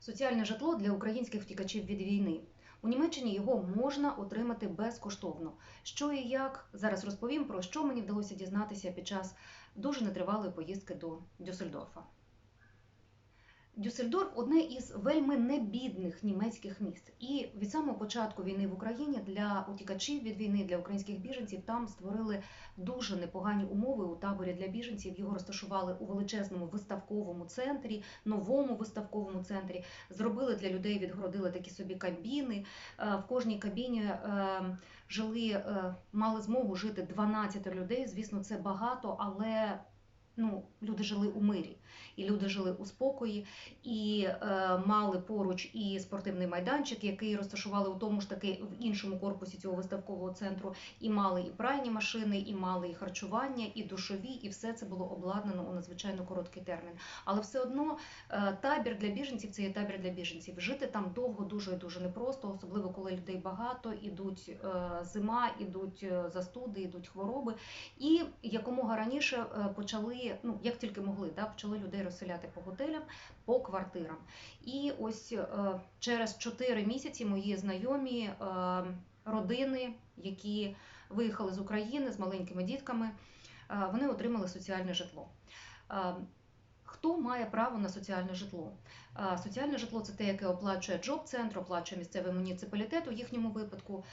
Соціальне житло для українських втікачів від війни. У Німеччині його можна отримати безкоштовно. Що і як зараз розповім про що мені вдалося дізнатися під час дуже нетривалої поїздки до Дюссельдорфа. Дюссельдорф одне із вельми небідних німецьких міст. І від самого початку війни в Україні для утікачів від війни, для українських біженців там створили дуже непогані умови у таборі для біженців. Його розташували у величезному виставковому центрі, новому виставковому центрі. Зробили для людей, відгородили такі собі кабіни. Е, В кожній кабіні е, жили, е, мали змогу жити 12 людей. Звісно, це багато, але ну, люди жили у мирі, і люди жили у спокої, і е, мали поруч і спортивний майданчик, який розташували у тому ж таки в іншому корпусі цього виставкового центру, і мали і пральні машини, і мали і харчування, і душові, і все це було обладнано у надзвичайно короткий термін. Але все одно е, табір для біженців це є табір для біженців. Жити там довго дуже і дуже непросто, особливо коли людей багато, ідуть е, зима, ідуть е, застуди, ідуть хвороби. І якомога раніше е, ну як тільки могли, да, почали людей розселяти по готелям, по квартирам. І ось е, через 4 місяці мої знайомі е, родини, які виїхали з України з маленькими дітками, е, вони отримали соціальне житло. Хто має право на соціальне житло? Соціальне житло це те, яке оплачує джоб-центр, оплачує місцевий муніципалітет у їхньому випадку.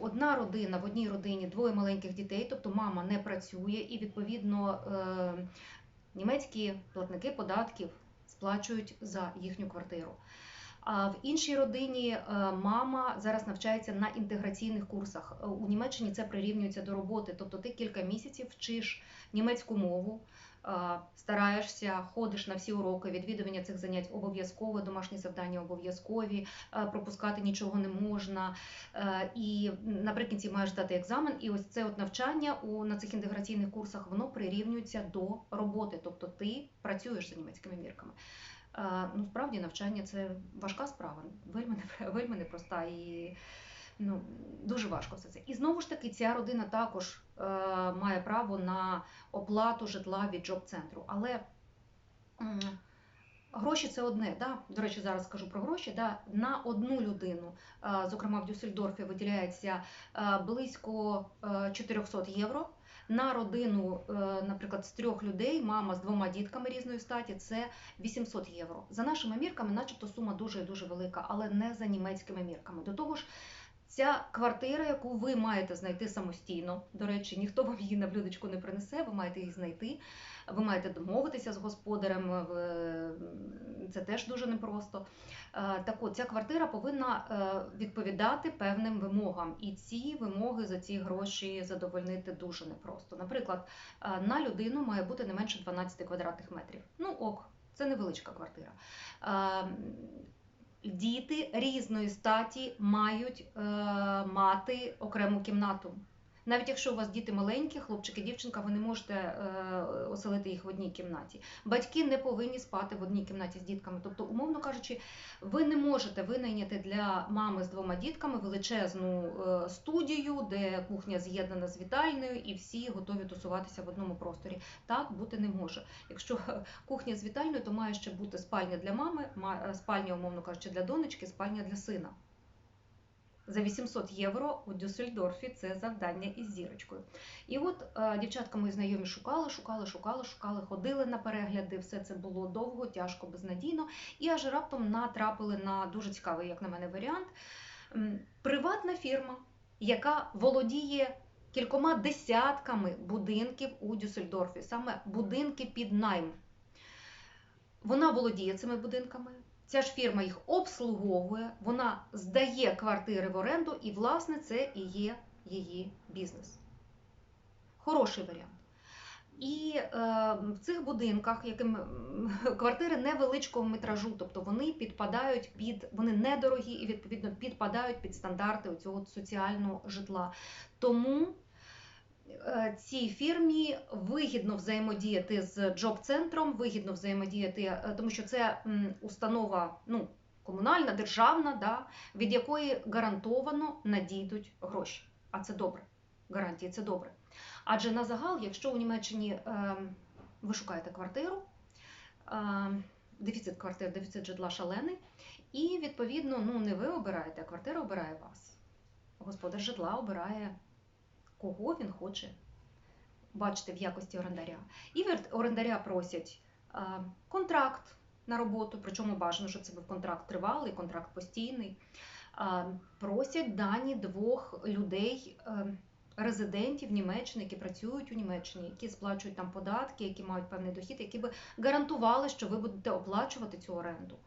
Одна родина в одній родині двоє маленьких дітей, тобто мама не працює, і відповідно е, німецькі платники податків сплачують за їхню квартиру. А в іншій родині е, мама зараз навчається на інтеграційних курсах. Е, У Німеччині це прирівнюється до роботи. Тобто ти кілька місяців вчиш німецьку мову, стараєшся, ходиш на всі уроки, відвідування цих занять обов'язково, домашні завдання обов'язкові, пропускати нічого не можна. І наприкінці маєш здати екзамен. І ось це от навчання у на цих інтеграційних курсах воно прирівнюється до роботи. Тобто ти працюєш за німецькими мірками. Ну, справді навчання це важка справа, вельми вельми непроста і ну, дуже важко все це. І знову ж таки, ця родина також е, має право на оплату житла від джоб-центру. Але м, гроші це одне. Да? До речі, зараз скажу про гроші. Да? На одну людину, е, зокрема в Дюссельдорфі, виділяється е, близько е, 400 євро. На родину, е, наприклад, з трьох людей, мама з двома дітками різної статі, це 800 євро. За нашими мірками, начебто, сума дуже дуже велика, але не за німецькими мірками. До того ж, ця квартира, яку ви маєте знайти самостійно, до речі, ніхто вам її на блюдечку не принесе, ви маєте її знайти. Ви маєте домовитися з господарем, ви- це теж дуже непросто. Е, Так от, ця квартира повинна е, відповідати певним вимогам, і ці вимоги за ці гроші задовольнити дуже непросто. Наприклад, е, на людину має бути не менше 12 квадратних метрів. Ну ок, це невеличка квартира. Діти різної статі мають е, мати окрему кімнату. Навіть якщо у вас діти маленькі, хлопчик і дівчинка, ви не можете е, оселити їх в одній кімнаті. Батьки не повинні спати в одній кімнаті з дітками. Тобто, умовно кажучи, ви не можете винайняти для мами з двома дітками величезну е, студію, де кухня з'єднана з вітальною, і всі готові тусуватися в одному просторі. Так бути не може. Якщо кухня з вітальною, то має ще бути спальня для мами, ма- е, спальня, умовно кажучи, для донечки, спальня для сина. За 800 євро у Дюссельдорфі це завдання із зірочкою. І от е, дівчатка мої знайомі шукали, шукали, шукали, шукали, ходили на перегляди. Все це було довго, тяжко, безнадійно. І аж раптом натрапили на дуже цікавий, як на мене, варіант. Приватна фірма, яка володіє кількома десятками будинків у Дюссельдорфі, саме будинки під найм. Вона володіє цими будинками. Ця ж фірма їх обслуговує, вона здає квартири в оренду, і, власне, це і є її бізнес. Хороший варіант. І е, в цих будинках, яким квартири невеличкого метражу, тобто вони підпадають під вони недорогі і відповідно підпадають під стандарти цього соціального житла. Тому цій фірмі вигідно взаємодіяти з джоб-центром, вигідно взаємодіяти, е, тому що це установа ну, комунальна, державна, да, від якої гарантовано надійдуть гроші. А це добре. Гарантії це добре. Адже на загал, якщо у Німеччині е, ви шукаєте квартиру, е, дефіцит квартир, дефіцит житла шалений. І відповідно, ну не ви обираєте, а квартира обирає вас. Господар житла обирає кого він хоче бачити в якості орендаря. І від орендаря просять контракт на роботу, причому бажано, щоб це був контракт тривалий, контракт постійний. Просять дані двох людей. е, Резидентів Німеччини, які працюють у Німеччині, які сплачують там податки, які мають певний дохід, які би гарантували, що ви будете оплачувати цю оренду.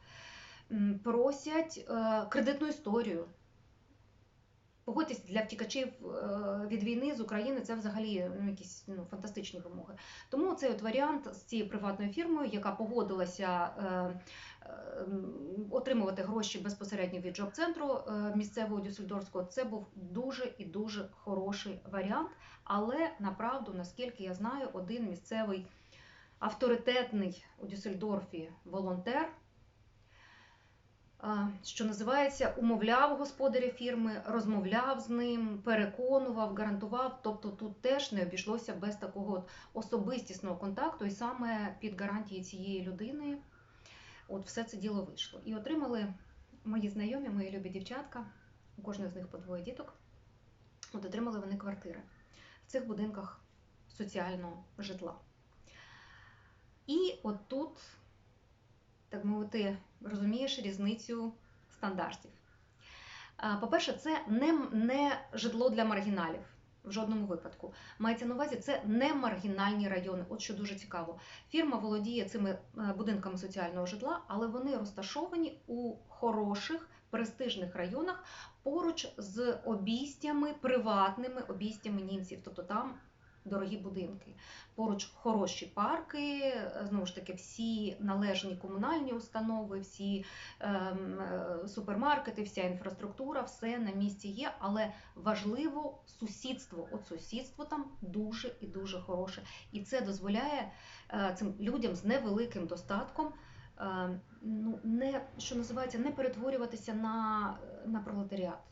Просять е, кредитну історію. Погодьтесь, для втікачів е, від війни з України це взагалі ну, якісь ну, фантастичні вимоги. Тому цей от варіант з цією приватною фірмою, яка погодилася е, е, отримувати гроші безпосередньо від джоб-центру е, місцевого Дюссельдорфського, це був дуже і дуже хороший варіант. Але направду, наскільки я знаю, один місцевий авторитетний у Дюссельдорфі волонтер що називається, умовляв господаря фірми, розмовляв з ним, переконував, гарантував. Тобто тут теж не обійшлося без такого особистісного контакту, і саме під гарантії цієї людини от все це діло вийшло. І отримали мої знайомі, мої любі дівчатка, у кожної з них по двоє діток. От отримали вони квартири в цих будинках соціального житла. І от тут так мовити, розумієш різницю стандартів. По-перше, це не, не житло для маргіналів в жодному випадку. Мається на увазі, це не маргінальні райони. От що дуже цікаво. Фірма володіє цими е, будинками соціального житла, але вони розташовані у хороших. Престижних районах поруч з обійстями, приватними обійстями німців, тобто там дорогі будинки. Поруч хороші парки, знову ж таки, всі належні комунальні установи, всі ем, е, супермаркети, вся інфраструктура, все на місці є, але важливо сусідство. От сусідство там дуже і дуже хороше. І це дозволяє е, цим людям з невеликим достатком. е, Ну, не що називається, не перетворюватися на, на пролетаріат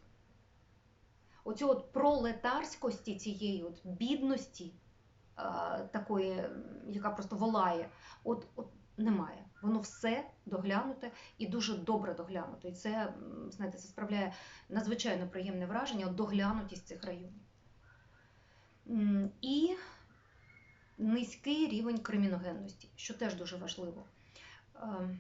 оцю от пролетарськості цієї от бідності, е, такої, яка просто волає, от, от немає. Воно все доглянуте і дуже добре доглянуте. І це, знаєте, це справляє надзвичайно приємне враження доглянутість цих районів. І низький рівень криміногенності, що теж дуже важливо. Ем,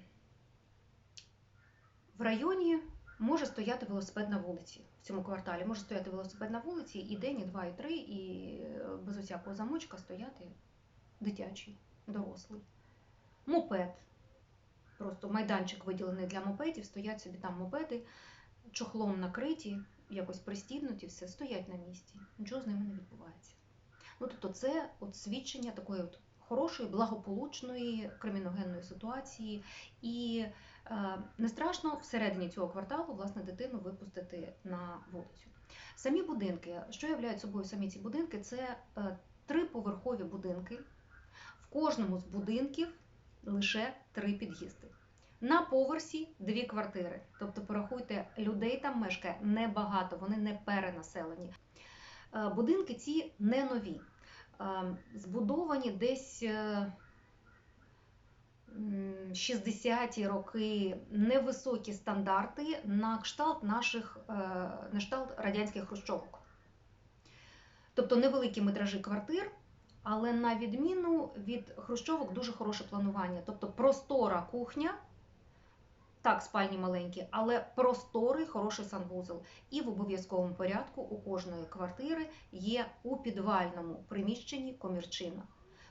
В районі може стояти велосипед на вулиці цьому кварталі. Може стояти велосипед на вулиці і день, і два, і три, і е, без усякого замочка стояти дитячий, дорослий. Мопед. Просто майданчик виділений для мопедів, стоять собі там мопеди, чохлом накриті, якось пристібнуті, все стоять на місці. Нічого з ними не відбувається. Ну, тобто, це от свідчення такої от хорошої, благополучної криміногенної ситуації. І не страшно всередині цього кварталу власне дитину випустити на вулицю. Самі будинки, що являють собою самі ці будинки, це е, триповерхові будинки. В кожному з будинків лише три під'їзди. На поверсі дві квартири. Тобто, порахуйте, людей там мешкає небагато, вони не перенаселені. Е, Будинки ці не нові. Е, Збудовані десь е, 60-ті роки невисокі стандарти на кшталт наших е, на кшталт радянських хрущовок. Тобто невеликі метражі квартир, але на відміну від хрущовок дуже хороше планування. Тобто простора кухня, так, спальні маленькі, але просторий хороший санвузол. І в обов'язковому порядку у кожної квартири є у підвальному приміщенні комірчина.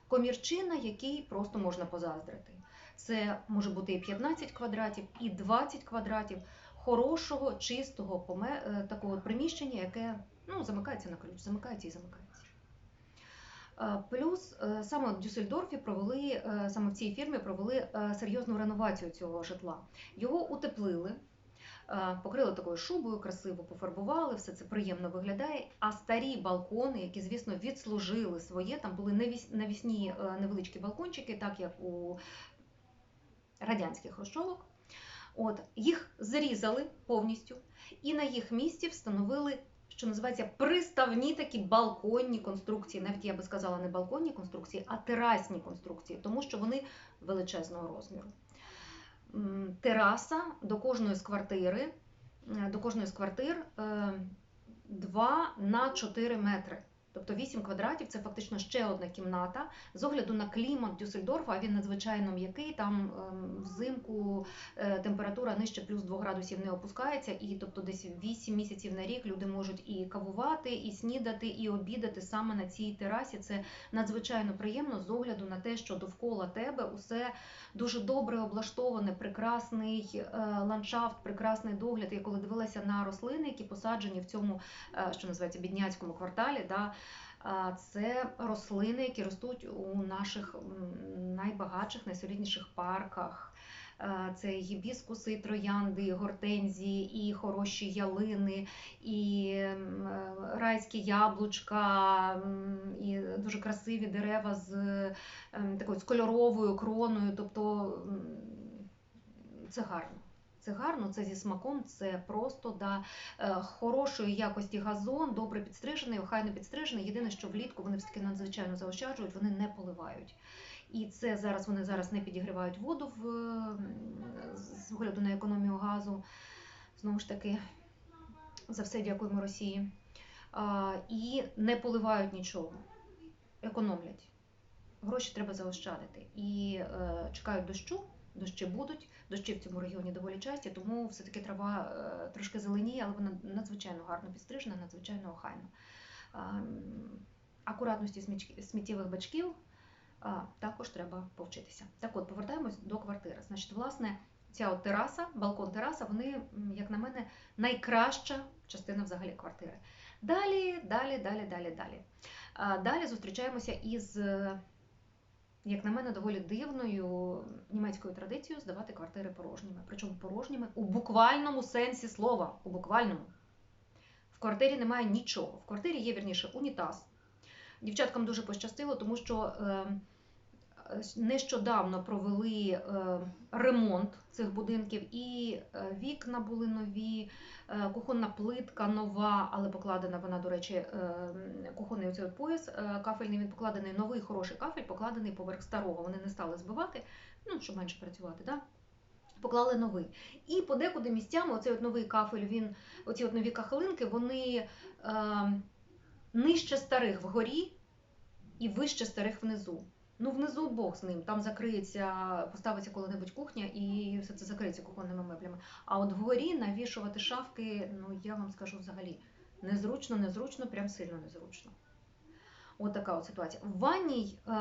Комірчина, який просто можна позаздрити. Це може бути і 15 квадратів, і 20 квадратів хорошого, чистого е, такого приміщення, яке ну, замикається на ключ, замикається і замикається. Е, Плюс е, саме в Дюссельдорфі провели саме в цій фірмі провели серйозну реновацію цього житла. Його утеплили, покрили такою шубою, красиво пофарбували, все це приємно виглядає. А старі балкони, які, звісно, відслужили своє, там були навісні невеличкі балкончики, так як у радянських хрущовок. От їх зрізали повністю, і на їх місці встановили що називається приставні такі балконні конструкції. Навіть я би сказала не балконні конструкції, а терасні конструкції, тому що вони величезного розміру. тераса до кожної з квартири, е, до кожної з квартир е, 2 на 4 метри. Тобто 8 квадратів це фактично ще одна кімната. З огляду на клімат Дюссельдорфа, він надзвичайно м'який. Там ем, взимку е, температура нижче плюс 2 градусів не опускається, і тобто десь 8 місяців на рік люди можуть і кавувати, і снідати, і обідати саме на цій терасі. Це надзвичайно приємно з огляду на те, що довкола тебе усе дуже добре облаштоване, прекрасний е, ландшафт, прекрасний догляд. Я коли дивилася на рослини, які посаджені в цьому, е, що називається бідняцькому кварталі, да, це рослини, які ростуть у наших найбагатших, найсолідніших парках. Е, Це гібіскуси, троянди, і гортензії, і хороші ялини, і е, райські яблучка, і дуже красиві дерева з ем, такою з кольоровою кроною. Тобто це гарно. Це гарно, це зі смаком, це просто да, е, хорошої якості газон, добре підстрижений, охайно підстрижений. Єдине, що влітку вони все таки надзвичайно заощаджують, вони не поливають. І це зараз вони зараз не підігрівають воду в, з огляду на економію газу. Знову ж таки, за все дякуємо Росії. А, і не поливають нічого, економлять. Гроші треба заощадити. І е, чекають дощу, дощі будуть. Дощі в цьому регіоні доволі часті, тому все-таки трава е, трошки зеленіє, але вона надзвичайно гарно підстрижена, надзвичайно охайно. А, Акуратності сміттєвих бачків також треба повчитися. Так от, повертаємось до квартири. Значить, власне, ця от тераса, балкон тераса, вони, як на мене, найкраща частина взагалі квартири. Далі, далі, далі, далі, далі. Далі зустрічаємося із, е, як на мене, доволі дивною німецькою традицією здавати квартири порожніми. Причому порожніми у буквальному сенсі слова. У буквальному. В квартирі немає нічого. В квартирі є вірніше унітаз. Дівчаткам дуже пощастило, тому що е, нещодавно провели е, ремонт цих будинків, і е, вікна були нові, е, кухонна плитка нова, але покладена вона, до речі, кухонний оцей пояс кафельний, він покладений новий хороший кафель, покладений поверх старого. Вони не стали збивати, ну, щоб менше працювати. Да? Поклали новий. І подекуди місцями оцей от новий кафель, він, оці от нові кахалинки, вони е, нижче старих вгорі і вище старих внизу. Ну, внизу Бог з ним, там закриється, поставиться коли-небудь кухня і все це закриється кухонними меблями. А от вгорі навішувати шафки, ну я вам скажу взагалі, незручно, незручно, прям сильно незручно. От така от ситуація. В ванній е,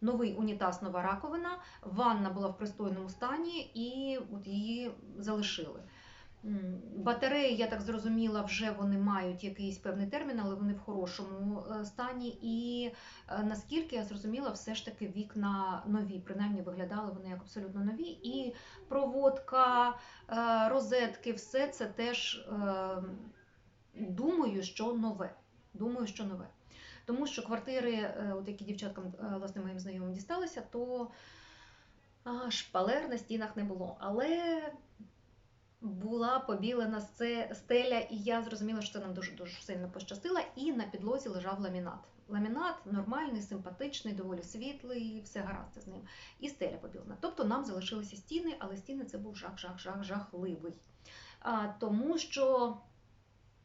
новий унітаз, нова раковина. Ванна була в пристойному стані і от її залишили. Батареї, я так зрозуміла, вже вони мають якийсь певний термін, але вони в хорошому е, стані. І е, наскільки я зрозуміла, все ж таки вікна нові, принаймні виглядали вони як абсолютно нові. І проводка, е, розетки, все це теж думаю, що нове. Думаю, що нове. Тому що квартири, от які дівчаткам, власне, моїм знайомим дісталися, то шпалер на стінах не було. Але була побілена стеля, і я зрозуміла, що це нам дуже дуже сильно пощастило. І на підлозі лежав ламінат. Ламінат нормальний, симпатичний, доволі світлий, все гаразд з ним. І стеля побілена. Тобто нам залишилися стіни, але стіни це був жах, жах, жах, жахливий. А, тому що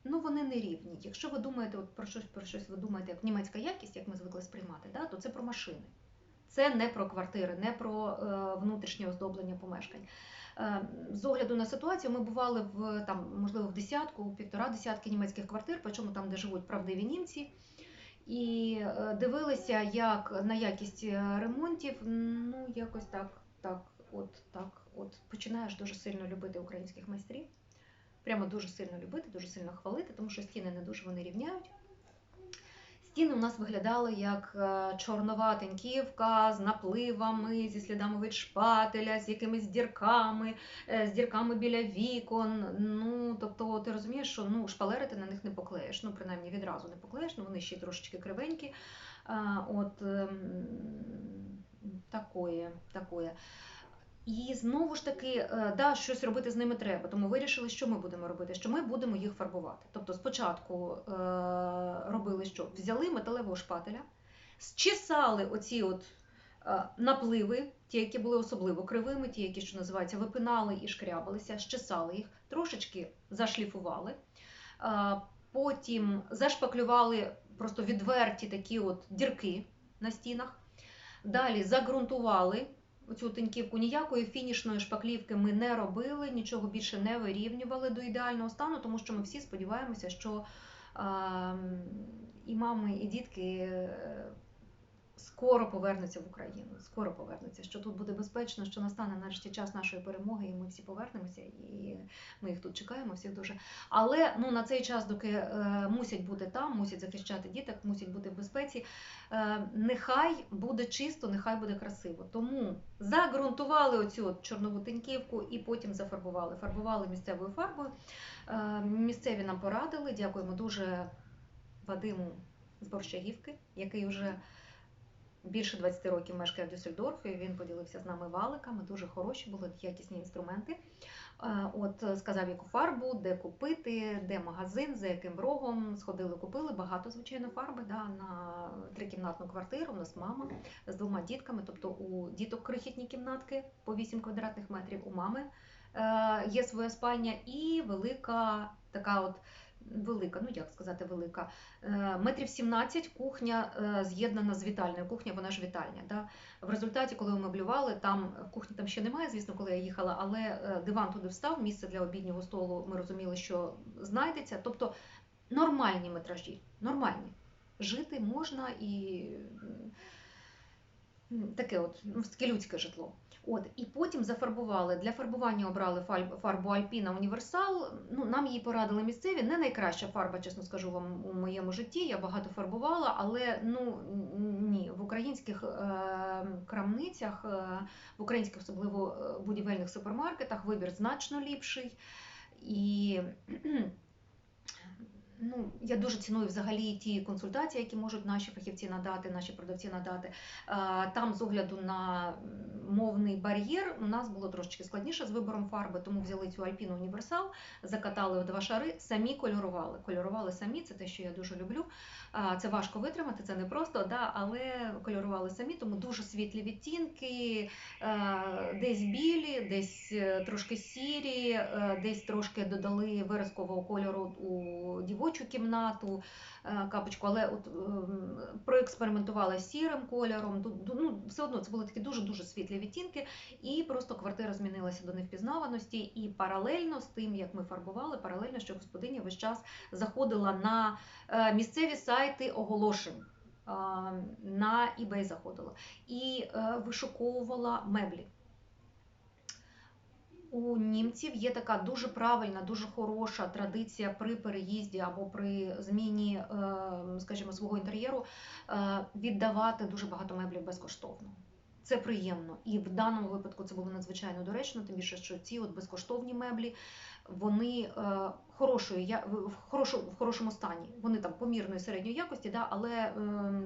ну, вони не рівні. Якщо ви думаєте, от про щось про щось ви думаєте, як німецька якість, як ми звикли сприймати, да, то це про машини. Це не про квартири, не про е, внутрішнє оздоблення помешкань. Е, З огляду на ситуацію, ми бували в там, можливо, в десятку, півтора десятки німецьких квартир, причому там, де живуть правдиві німці. І е, дивилися, як на якість е, ремонтів, ну якось так, так, от так, от починаєш дуже сильно любити українських майстрів. Прямо дуже сильно любити, дуже сильно хвалити, тому що стіни не дуже вони рівняють. Стіни у нас виглядали як е, чорнова теньківка з напливами, зі слідами від шпателя, з якимись дірками, е, з дірками біля вікон. Ну, тобто, ти розумієш, що ну, шпалери ти на них не поклеїш. Ну, принаймні відразу не поклеїш, ну вони ще й трошечки кривенькі. От ем, такое, такое. І знову ж таки, е, да, щось робити з ними треба. Тому вирішили, що ми будемо робити, що ми будемо їх фарбувати. Тобто спочатку е, робили що? Взяли металевого шпателя, зчесали оці от Е, Напливи, ті, які були особливо кривими, ті, які, що називається, випинали і шкрябалися, щесали їх, трошечки зашліфували. Е, Потім зашпаклювали просто відверті такі от дірки на стінах. Далі загрунтували цю тиньківку. Ніякої фінішної шпаклівки ми не робили, нічого більше не вирівнювали до ідеального стану, тому що ми всі сподіваємося, що е, і мами, і дітки е, скоро повернуться в Україну. Скоро повернуться, що тут буде безпечно, що настане нарешті час нашої перемоги, і ми всі повернемося, і ми їх тут чекаємо, всіх дуже. Але ну на цей час, доки е, мусять бути там, мусять захищати діток, мусять бути в безпеці. Е, нехай буде чисто, нехай буде красиво. Тому загрунтували оцю чорнову тиньківку і потім зафарбували. Фарбували місцевою фарбою. Е, місцеві нам порадили. Дякуємо дуже Вадиму з Борщагівки, який вже більше 20 років мешкає в Дюссельдорфі. Він поділився з нами валиками. Дуже хороші були якісні інструменти. Е, От е, сказав, яку фарбу, де купити, де магазин, за яким рогом. Сходили, купили багато, звичайно, фарби да, на трикімнатну квартиру. У нас мама з двома дітками, тобто у діток крихітні кімнатки по 8 квадратних метрів. У мами е, є своя спальня і велика така от. Велика, ну як сказати, велика. Е, Метрів 17 кухня е, з'єднана з вітальною. Кухня, вона ж вітальня. Да? В результаті, коли умеблювали, там кухні там ще немає, звісно, коли я їхала, але е, диван туди встав, місце для обіднього столу ми розуміли, що знайдеться. Тобто нормальні метражі, нормальні. Жити можна і таке от ну, таке людське житло. От, і потім зафарбували. Для фарбування обрали фарбу Альпіна Універсал. Ну, нам її порадили місцеві. Не найкраща фарба, чесно скажу вам, у моєму житті. Я багато фарбувала, але ну ні, в українських е, крамницях, е, в українських, особливо е, будівельних супермаркетах, вибір значно ліпший. І ну, я дуже ціную взагалі ті консультації, які можуть наші фахівці надати, наші продавці надати. Е, Там, з огляду на мовний бар'єр, у нас було трошечки складніше з вибором фарби, тому взяли цю Альпіну Універсал, закатали в два шари, самі кольорували. Кольорували самі, це те, що я дуже люблю. Е, Це важко витримати, це не просто, да, але кольорували самі, тому дуже світлі відтінки, е, десь білі, десь трошки сірі, десь трошки додали виразкового кольору у дівочу кімнату е, капочку, але от ем, проекспериментувала сірим кольором. Ну, все одно це були такі дуже-дуже світлі відтінки, і просто квартира змінилася до невпізнаваності. І паралельно з тим, як ми фарбували, паралельно, що господиня весь час заходила на е, місцеві сайти оголошень. е, На eBay заходила і е, вишуковувала меблі. У німців є така дуже правильна, дуже хороша традиція при переїзді або при зміні, е, скажімо, свого інтер'єру е, віддавати дуже багато меблів безкоштовно. Це приємно, і в даному випадку це було надзвичайно доречно, тим більше, що ці от безкоштовні меблі вони е, хорошої, я- в, хорошу, в хорошому стані. Вони там помірної середньої якості, да, але е,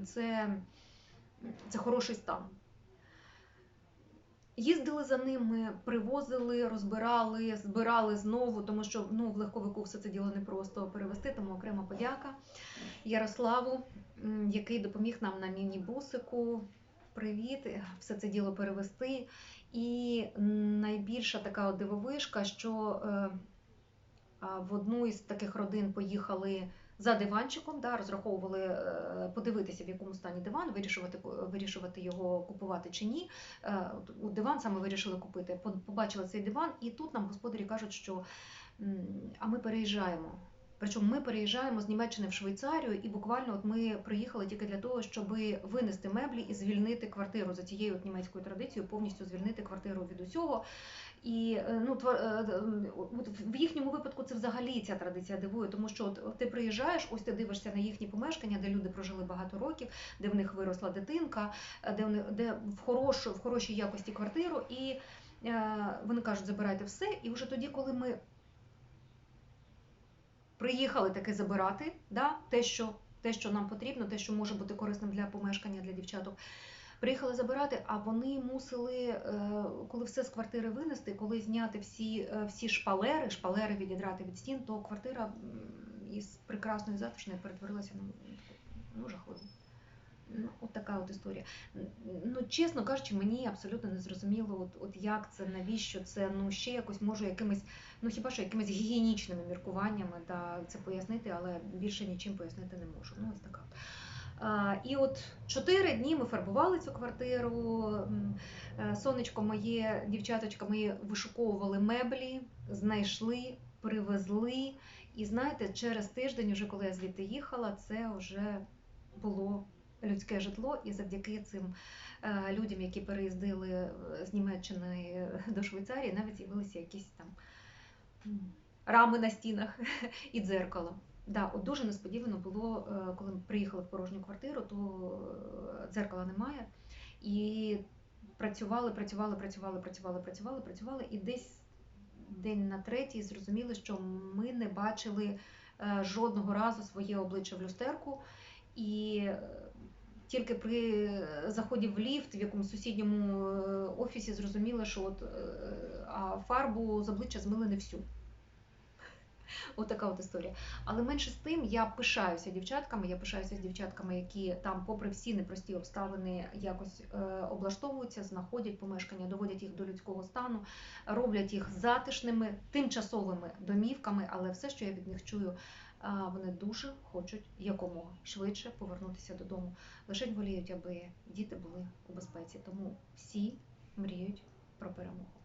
це, це хороший стан. Їздили за ними, привозили, розбирали, збирали знову, тому що ну, в легковику все це діло не просто перевести, тому окрема подяка Ярославу, який допоміг нам на міні-бусику. Привіт, все це діло перевести. І найбільша така от дивовишка, що е, в одну із таких родин поїхали за диванчиком, да, розраховували е, подивитися, в якому стані диван, вирішувати, вирішувати його купувати чи ні. Е, диван саме вирішили купити. Побачили цей диван, і тут нам господарі кажуть, що а ми переїжджаємо. Причому ми переїжджаємо з Німеччини в Швейцарію, і буквально от ми приїхали тільки для того, щоб винести меблі і звільнити квартиру за цією от німецькою традицією, повністю звільнити квартиру від усього. І е, ну, е, е, в їхньому випадку це взагалі ця традиція дивує, тому що от, ти приїжджаєш, ось ти дивишся на їхні помешкання, де люди прожили багато років, де в них виросла дитинка, де вони де в хорошу, в хорошій якості квартиру, і е, вони кажуть, забирайте все. І вже тоді, коли ми приїхали таки забирати, да, те, що, те, що нам потрібно, те, що може бути корисним для помешкання для дівчаток. Приїхали забирати, а вони мусили, е, коли все з квартири винести, коли зняти всі, е, всі шпалери, шпалери відідрати від стін, то квартира із прекрасної затишної перетворилася на ну, жахливу. Ну, от така от історія. Ну, чесно кажучи, мені абсолютно не зрозуміло, от, от як це, навіщо це, ну ще якось можу якимись, ну хіба що якимись гігієнічними міркуваннями да, це пояснити, але більше нічим пояснити не можу. Ну, ось така. І от чотири дні ми фарбували цю квартиру. е, Сонечко моє, дівчаточка мої вишуковували меблі, знайшли, привезли. І знаєте, через тиждень, уже коли я звідти їхала, це вже було людське житло, і завдяки цим е, людям, які переїздили е, з Німеччини до Швейцарії, навіть з'явилися якісь там рами на стінах і дзеркало. Да, от дуже несподівано було, е, коли ми приїхали в порожню квартиру, то е, дзеркала немає. І працювали, працювали, працювали, працювали, працювали, працювали, і десь день на третій зрозуміли, що ми не бачили е, жодного разу своє обличчя в люстерку. І тільки при заході в ліфт в якомусь сусідньому офісі зрозуміли, що от, а фарбу з обличчя змили не всю. От така от історія. Але менше з тим я пишаюся дівчатками. Я пишаюся з дівчатками, які там, попри всі непрості обставини, якось е, облаштовуються, знаходять помешкання, доводять їх до людського стану, роблять їх затишними, тимчасовими домівками. Але все, що я від них чую, а, вони дуже хочуть якомога швидше повернутися додому. Лише воліють, аби діти були у безпеці. Тому всі мріють про перемогу.